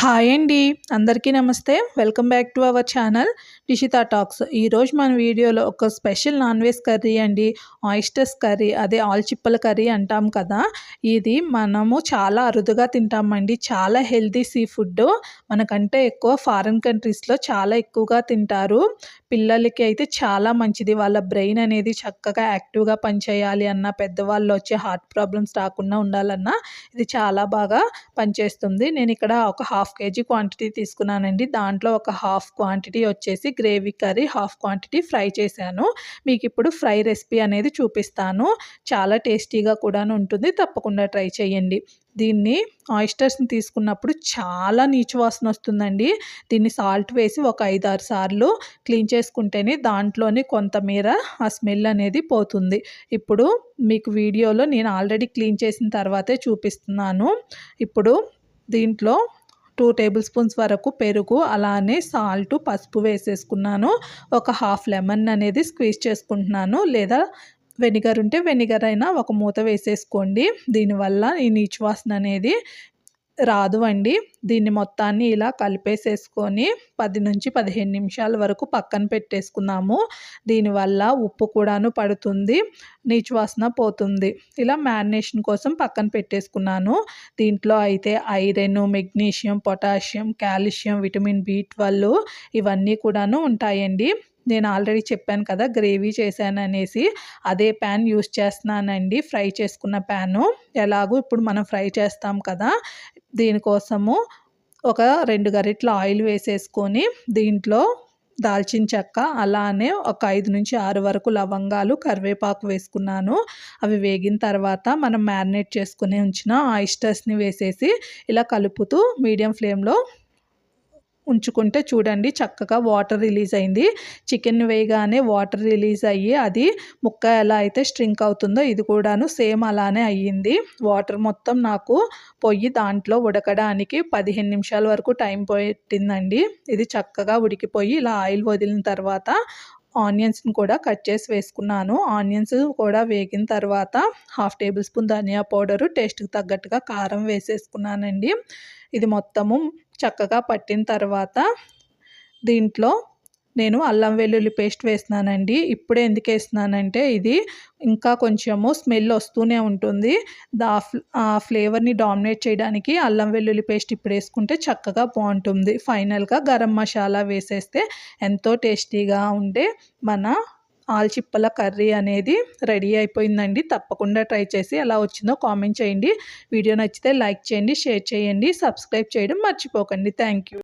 Hi అండి. అందరికీ నమస్తే. Welcome back to our channel Dishita talks. ఈరోజు మన వీడియోలో ఒక స్పెషల్ నాన్ వెజ్ కర్రీ అండి. ఆయిస్టర్స్ కర్రీ అదే ఆల్చిప్పల కర్రీ అంటాం కదా. ఇది మనము చాలా అరుదుగా తింటామండి. చాలా హెల్తీ సీ ఫుడ్ మనకంటే ఎక్కువ ఫారిన్ కంట్రీస్లో చాలా ఎక్కువగా తింటారు. పిల్లలకి అయితే చాలా మంచిది. వాళ్ళ బ్రెయిన్ అనేది చక్కగా యాక్టివ్గా పనిచేయాలి అన్న పెద్దవాళ్ళు వచ్చే హార్ట్ ప్రాబ్లమ్స్ రాకుండా ఉండాలన్నా ఇది చాలా బాగా పనిచేస్తుంది. నేను ఇక్కడ ఒక హాఫ్ హాఫ్ కేజీ క్వాంటిటీ తీసుకున్నానండి. దాంట్లో ఒక హాఫ్ క్వాంటిటీ వచ్చేసి gravy curry half quantity fry చేశాను. మీకు ఇప్పుడు ఫ్రై రెసిపీ అనేది చూపిస్తాను. చాలా టేస్టీగా కూడా ఉంటుంది. తప్పకుండా ట్రై చేయండి. దీన్ని ఆయిస్టర్స్ని తీసుకున్నప్పుడు చాలా నీచు వాసన వస్తుందండి. దీన్ని సాల్ట్ వేసి ఒక ఐదు ఆరు సార్లు క్లీన్ చేసుకుంటేనే దాంట్లోని కొంతమేర ఆ స్మెల్ అనేది పోతుంది. ఇప్పుడు మీకు వీడియోలో నేను ఆల్రెడీ క్లీన్ చేసిన తర్వాతే చూపిస్తున్నాను. ఇప్పుడు దీంట్లో టూ టేబుల్ స్పూన్స్ వరకు పెరుగు అలానే సాల్ట్ పసుపు వేసేసుకున్నాను. ఒక హాఫ్ లెమన్ అనేది స్క్వీజ్ చేసుకుంటున్నాను. లేదా వెనిగర్ ఉంటే వెనిగర్ అయినా ఒక మూత వేసేసుకోండి. దీనివల్ల ఈ నీచు వాసన అనేది రాదు అండి దీన్ని మొత్తాన్ని ఇలా కలిపేసేసుకొని పది నుంచి పదిహేను నిమిషాల వరకు పక్కన పెట్టేసుకున్నాము. దీనివల్ల ఉప్పు కూడాను పడుతుంది నీచు వాసన పోతుంది. ఇలా మ్యారినేషన్ కోసం పక్కన పెట్టేసుకున్నాను. దీంట్లో అయితే iron magnesium potassium calcium vitamin B twelve ఇవన్నీ కూడాను ఉంటాయండి. నేను ఆల్రెడీ చెప్పాను కదా గ్రేవీ చేశాను అనేసి అదే ప్యాన్ యూస్ చేస్తున్నానండి ఫ్రై చేసుకున్న ప్యాను. ఎలాగో ఇప్పుడు మనం ఫ్రై చేస్తాం కదా దీనికోసము ఒక రెండు గరిట్ల ఆయిల్ వేసేసుకొని దీంట్లో దాల్చిన చెక్క అలానే ఒక ఐదు నుంచి ఆరు వరకు లవంగాలు కరివేపాకు వేసుకున్నాను. అవి వేగిన తర్వాత మనం మ్యారినేట్ చేసుకుని ఉంచిన ఆయిస్టర్స్ని వేసేసి ఇలా కలుపుతూ మీడియం ఫ్లేమ్లో ఉంచుకుంటే చూడండి చక్కగా వాటర్ రిలీజ్ అయింది. చికెన్ వేయగానే వాటర్ రిలీజ్ అయ్యి అది ముక్క ఎలా అయితే స్ట్రింక్ అవుతుందో ఇది కూడాను సేమ్ అలానే అయ్యింది. వాటర్ మొత్తం నాకు పొయ్యి దాంట్లో ఉడకడానికి పదిహేను నిమిషాల వరకు టైం పెట్టిందండి. ఇది చక్కగా ఉడికిపోయి ఇలా ఆయిల్ వదిలిన తర్వాత ఆనియన్స్ని కూడా కట్ చేసి వేసుకున్నాను. ఆనియన్స్ కూడా వేగిన తర్వాత హాఫ్ టేబుల్ స్పూన్ ధనియా పౌడరు టేస్ట్కి తగ్గట్టుగా కారం వేసేసుకున్నానండి. ఇది మొత్తము చక్కగా పట్టిన తర్వాత దీంట్లో నేను అల్లం వెల్లుల్లి పేస్ట్ వేస్తున్నానండి ఇప్పుడే ఎందుకు వేస్తున్నానంటే ఇది ఇంకా కొంచెము స్మెల్ వస్తూనే ఉంటుంది. దా ఆ ఫ్లేవర్ని డామినేట్ చేయడానికి అల్లం వెల్లుల్లి పేస్ట్ ఇప్పుడు వేసుకుంటే చక్కగా బాగుంటుంది. ఫైనల్గా గరం మసాలా వేసేస్తే ఎంతో టేస్టీగా ఉండే మన ఆల్చిప్పల కర్రీ అనేది రెడీ అయిపోయిందండి. తప్పకుండా ట్రై చేసి ఎలా వచ్చిందో కామెంట్ చేయండి. వీడియో నచ్చితే లైక్ చేయండి షేర్ చేయండి సబ్స్క్రైబ్ చేయడం మర్చిపోకండి. Thank you.